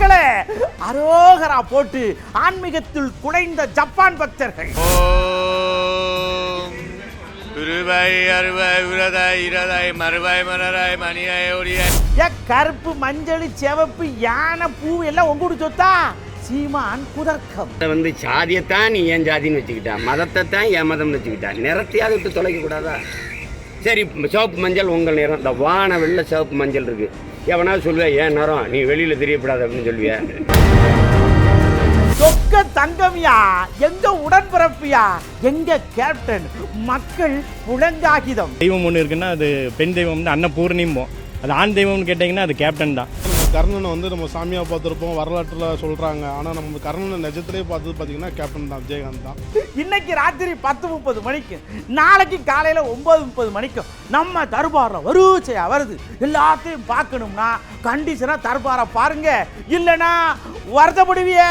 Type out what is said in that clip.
மக்களே அரோகரா போட்டு ஆன்மீகத்தில் குலைந்த ஜப்பான் பக்தர்கள். கருப்பு மஞ்சள் சிவப்பு யானை பூ எல்லாம் உங்க சொத்தா? சீமான் குதர்க்கம். அதை வந்து சாதியத்தான் நீ ஏன் ஜாதின்னு வச்சுக்கிட்டா மதத்தை தான் என் மதம்னு வச்சுக்கிட்டா நிறத்தையாவது விட்டு தொலைக்க கூடாதா சரி சிவப்பு மஞ்சள் உங்கள் நிறம் இந்த வான வெள்ளை சிவப்பு மஞ்சள் இருக்கு. எவனாவது சொல்லுவேன் ஏன் நிறம் நீ வெளியில தெரியப்படாது அப்படின்னு சொல்லுவியா? சொக்க தங்கம்யா எங்க உடன்பிறப்பியா? எங்க கேப்டன் மக்கள் புலங்காகிதம். தெய்வம் ஒன்று இருக்குன்னா அது பெண் தெய்வம் வந்து அன்னபூர்ணிம்போம் அது ஆண் தெய்வம்னு கேட்டிங்கன்னா அது கேப்டன் தான். நம்ம கர்ணனை வந்து நம்ம சாமியாக பார்த்துருப்போம் வரலாற்றில் சொல்கிறாங்க ஆனால் நம்ம கர்ணனை நிஜத்திலே பார்த்தது பார்த்தீங்கன்னா கேப்டன் தான் விஜயகாந்த் தான். இன்னைக்கு ராத்திரி பத்து முப்பது மணிக்கு நாளைக்கு காலையில ஒன்பது முப்பது மணிக்கும் நம்ம தர்பாரில் வரிசையா வருது. எல்லாத்தையும் பார்க்கணும்னா கண்டிஷனா தர்பாரை பாருங்க. இல்லைன்னா வருத்தப்படுவிய.